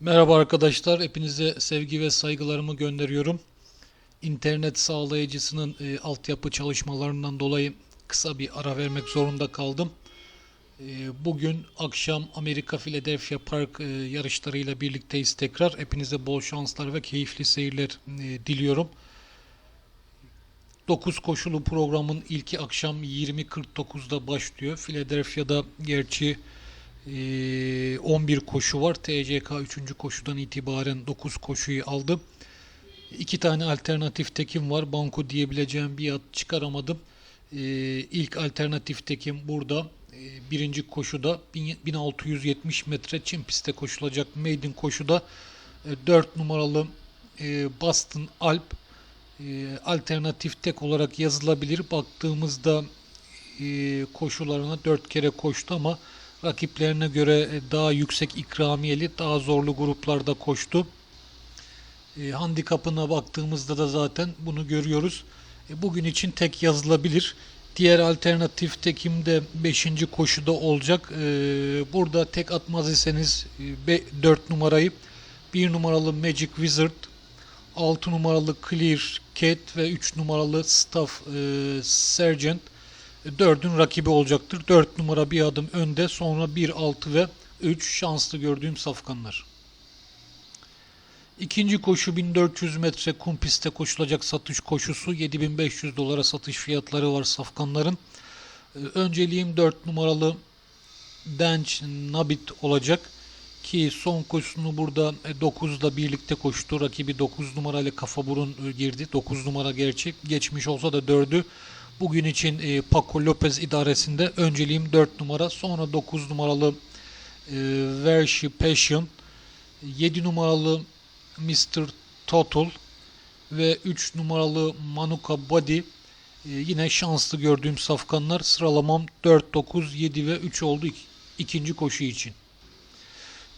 Merhaba arkadaşlar, hepinize sevgi ve saygılarımı gönderiyorum. İnternet sağlayıcısının e, altyapı çalışmalarından dolayı kısa bir ara vermek zorunda kaldım. E, bugün akşam Amerika Philadelphia Park e, yarışlarıyla birlikteyiz tekrar. Hepinize bol şanslar ve keyifli seyirler e, diliyorum. 9 koşulu programın ilki akşam 20.49'da başlıyor. Philadelphia'da gerçi 11 koşu var. TCK 3. koşudan itibaren 9 koşuyu aldı. İki tane alternatif tekim var. Banko diyebileceğim bir at çıkaramadım. Ee, ilk alternatif tekim burada. Ee, birinci koşuda 1670 metre çim pistte koşulacak maiden koşuda 4 numaralı e, Boston Alp e, alternatif tek olarak yazılabilir. Baktığımızda e, koşularına 4 kere koştu ama rakiplerine göre e, daha yüksek ikramiyeli, daha zorlu gruplarda koştu. E, handikapına baktığımızda da zaten bunu görüyoruz. E, bugün için tek yazılabilir. Diğer alternatif tekim de 5. koşuda olacak. E, burada tek atmaz iseniz e, 4 numarayı 1 numaralı Magic Wizard, 6 numaralı Clear Cat ve 3 numaralı Staff e, Sergeant 4'ün rakibi olacaktır. 4 numara bir adım önde sonra 1, 6 ve 3 şanslı gördüğüm safkanlar. İkinci koşu 1400 metre kum pistte koşulacak satış koşusu 7500 dolara satış fiyatları var safkanların. Ee, önceliğim 4 numaralı Dench Nabit olacak ki son koşusunu burada 9'da birlikte koştu. Rakibi 9 numarayla kafa burun e, girdi. 9 numara gerçek. Geçmiş olsa da 4'ü Bugün için e, Paco Lopez idaresinde önceliğim 4 numara. Sonra 9 numaralı e, Vershi Passion. 7 numaralı Mr. Total ve 3 numaralı Manuka Body. E, yine şanslı gördüğüm safkanlar. Sıralamam 4, 9, 7 ve 3 oldu ik ikinci koşu için.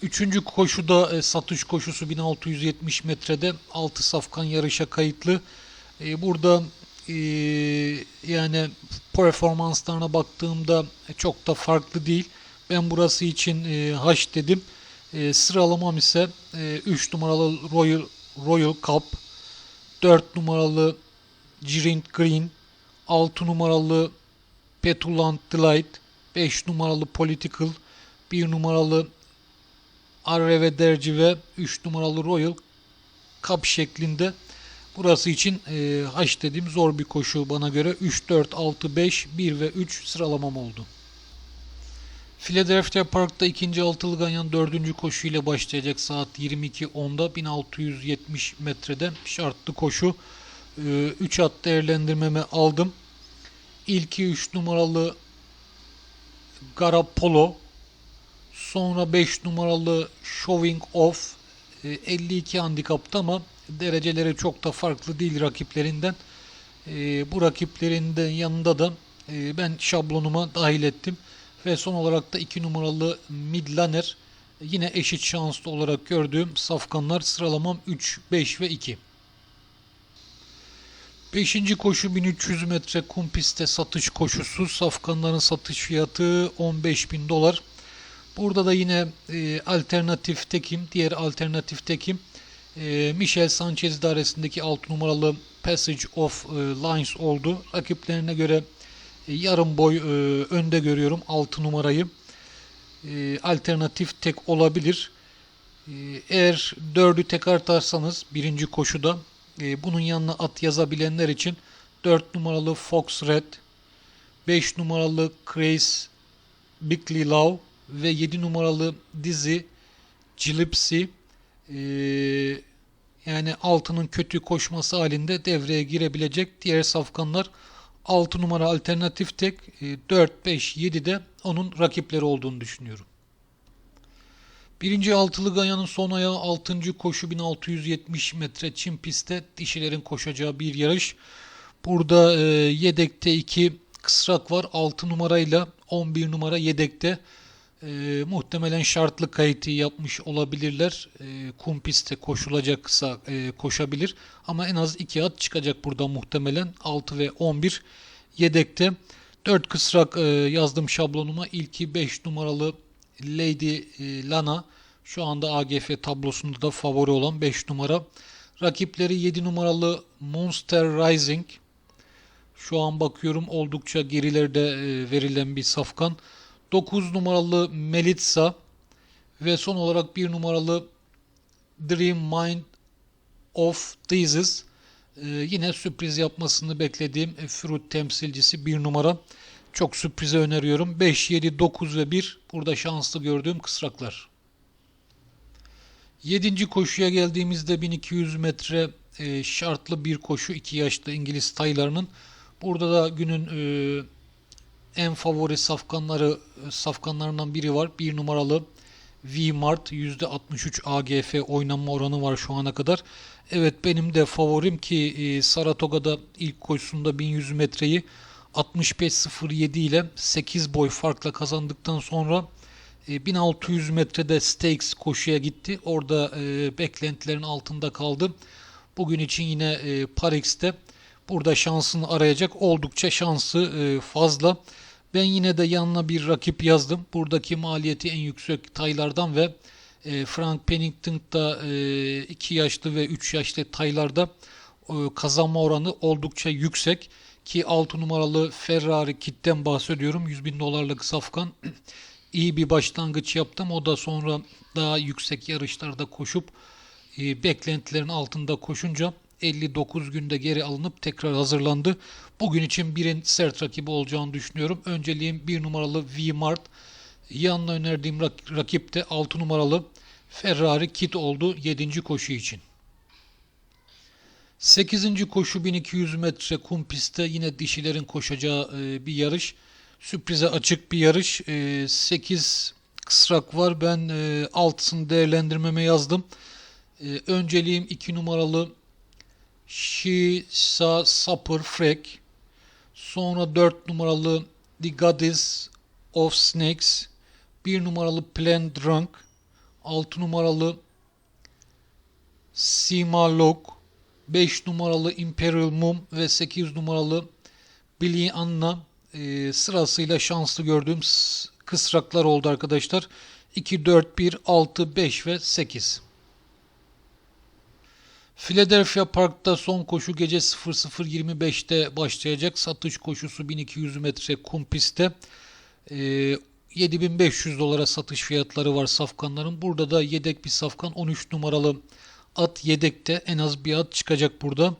Üçüncü koşuda e, satış koşusu 1670 metrede 6 safkan yarışa kayıtlı. E, burada e, yani performanslarına baktığımda çok da farklı değil. Ben burası için e, H dedim. E, sıralamam ise e, 3 numaralı Royal Royal Cup, 4 numaralı Girint Green, 6 numaralı Petulant Delight, 5 numaralı Political, 1 numaralı Arreve Derci ve 3 numaralı Royal Cup şeklinde Burası için e, H dediğim zor bir koşu bana göre. 3, 4, 6, 5, 1 ve 3 sıralamam oldu. Philadelphia Park'ta ikinci altılı ganyan dördüncü koşu ile başlayacak saat 22.10'da 1670 metrede şartlı koşu. 3 e, at değerlendirmemi aldım. İlki 3 numaralı Garapolo. Sonra 5 numaralı Showing Off. 52 e, handikapta ama dereceleri çok da farklı değil rakiplerinden. E, bu rakiplerinden yanında da e, ben şablonuma dahil ettim. Ve son olarak da 2 numaralı Midlaner yine eşit şanslı olarak gördüğüm safkanlar sıralamam 3, 5 ve 2. Beşinci koşu 1300 metre kum pistte satış koşusu. Safkanların satış fiyatı 15 bin dolar. Burada da yine e, alternatif tekim, diğer alternatif tekim e, Michel Sanchez idaresindeki 6 numaralı Passage of e, Lines oldu. Rakiplerine göre e, yarım boy e, önde görüyorum 6 numarayı. Alternatif tek olabilir. Eğer 4'ü tek artarsanız birinci koşuda bunun yanına at yazabilenler için 4 numaralı Fox Red, 5 numaralı Craze Bickley Love ve 7 numaralı Dizzy Gillespie yani altının kötü koşması halinde devreye girebilecek diğer safkanlar 6 numara alternatif tek 4, 5, 7 de onun rakipleri olduğunu düşünüyorum. Birinci altılı Ganya'nın son ayağı 6. koşu 1670 metre çim pistte dişilerin koşacağı bir yarış. Burada e, yedekte 2 kısrak var 6 numarayla 11 numara yedekte e, muhtemelen şartlı kayıtı yapmış olabilirler. E, kum pistte koşulacaksa e, koşabilir. Ama en az 2 at çıkacak burada muhtemelen. 6 ve 11 yedekte. 4 kısrak e, yazdım şablonuma. İlki 5 numaralı Lady e, Lana. Şu anda AGF tablosunda da favori olan 5 numara. Rakipleri 7 numaralı Monster Rising. Şu an bakıyorum oldukça gerilerde e, verilen bir safkan. 9 numaralı Melitsa ve son olarak 1 numaralı Dream Mind of Thesis. Ee, yine sürpriz yapmasını beklediğim e, Fruit temsilcisi 1 numara. Çok sürprize öneriyorum. 5, 7, 9 ve 1 burada şanslı gördüğüm kısraklar. 7. koşuya geldiğimizde 1200 metre e, şartlı bir koşu 2 yaşlı İngiliz taylarının. Burada da günün e, en favori safkanları safkanlarından biri var. 1 numaralı V-Mart %63 AGF oynanma oranı var şu ana kadar. Evet benim de favorim ki e, Saratoga'da ilk koşusunda 1100 metreyi 65.07 ile 8 boy farkla kazandıktan sonra e, 1600 metrede Stakes koşuya gitti. Orada e, beklentilerin altında kaldı. Bugün için yine e, Parix'te burada şansını arayacak. Oldukça şansı e, fazla. Ben yine de yanına bir rakip yazdım. Buradaki maliyeti en yüksek taylardan ve e, Frank Pennington'da 2 e, yaşlı ve 3 yaşlı taylarda kazanma oranı oldukça yüksek. Ki 6 numaralı Ferrari kitten bahsediyorum. 100 bin dolarlık safkan. iyi bir başlangıç yaptım. O da sonra daha yüksek yarışlarda koşup beklentilerin altında koşunca 59 günde geri alınıp tekrar hazırlandı. Bugün için birin sert rakibi olacağını düşünüyorum. Önceliğim 1 numaralı V-Mart. Yanına önerdiğim rak- rakip de 6 numaralı Ferrari Kit oldu 7. koşu için. 8. koşu 1200 metre kum pistte yine dişilerin koşacağı e, bir yarış. Sürprize açık bir yarış. E, 8 kısrak var. Ben e, altısını değerlendirmeme yazdım. E, önceliğim 2 numaralı Shisa Sapper Frek. Sonra 4 numaralı The Goddess of Snakes. 1 numaralı Plan Drunk. 6 numaralı Sima Lok. 5 numaralı Imperial Mum ve 8 numaralı Billy Anna e, sırasıyla şanslı gördüğüm kısraklar oldu arkadaşlar. 2, 4, 1, 6, 5 ve 8. Philadelphia Park'ta son koşu gece 00.25'te başlayacak. Satış koşusu 1200 metre kum pistte. Ee, 7500 dolara satış fiyatları var safkanların. Burada da yedek bir safkan 13 numaralı at yedekte. En az bir at çıkacak burada.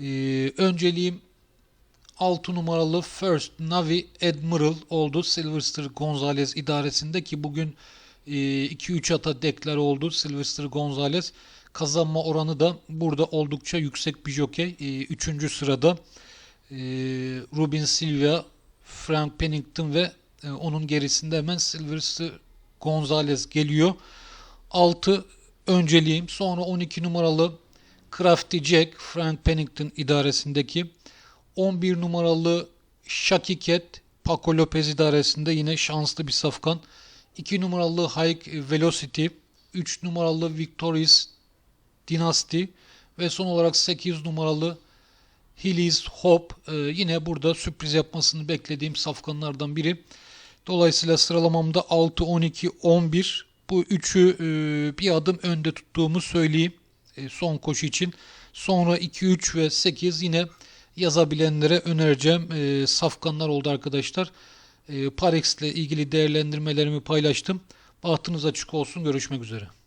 Ee, önceliğim 6 numaralı First Navy Admiral oldu. Sylvester Gonzalez idaresinde ki bugün 2-3 ata deklar oldu Sylvester Gonzalez. Kazanma oranı da burada oldukça yüksek bir jokey. E, üçüncü sırada e, Rubin Silva, Frank Pennington ve e, onun gerisinde hemen Sylvester Gonzalez geliyor. 6 önceliğim. Sonra 12 numaralı Crafty Jack, Frank Pennington idaresindeki. 11 numaralı Shaki Cat, Paco Lopez idaresinde yine şanslı bir safkan. 2 numaralı High Velocity, 3 numaralı Victorious Dynasty ve son olarak 8 numaralı Hillis Hope e, yine burada sürpriz yapmasını beklediğim safkanlardan biri. Dolayısıyla sıralamamda 6, 12, 11 bu üçü e, bir adım önde tuttuğumu söyleyeyim e, son koşu için. Sonra 2, 3 ve 8 yine yazabilenlere önereceğim e, safkanlar oldu arkadaşlar. Parex ile ilgili değerlendirmelerimi paylaştım. Bahtınız açık olsun. Görüşmek üzere.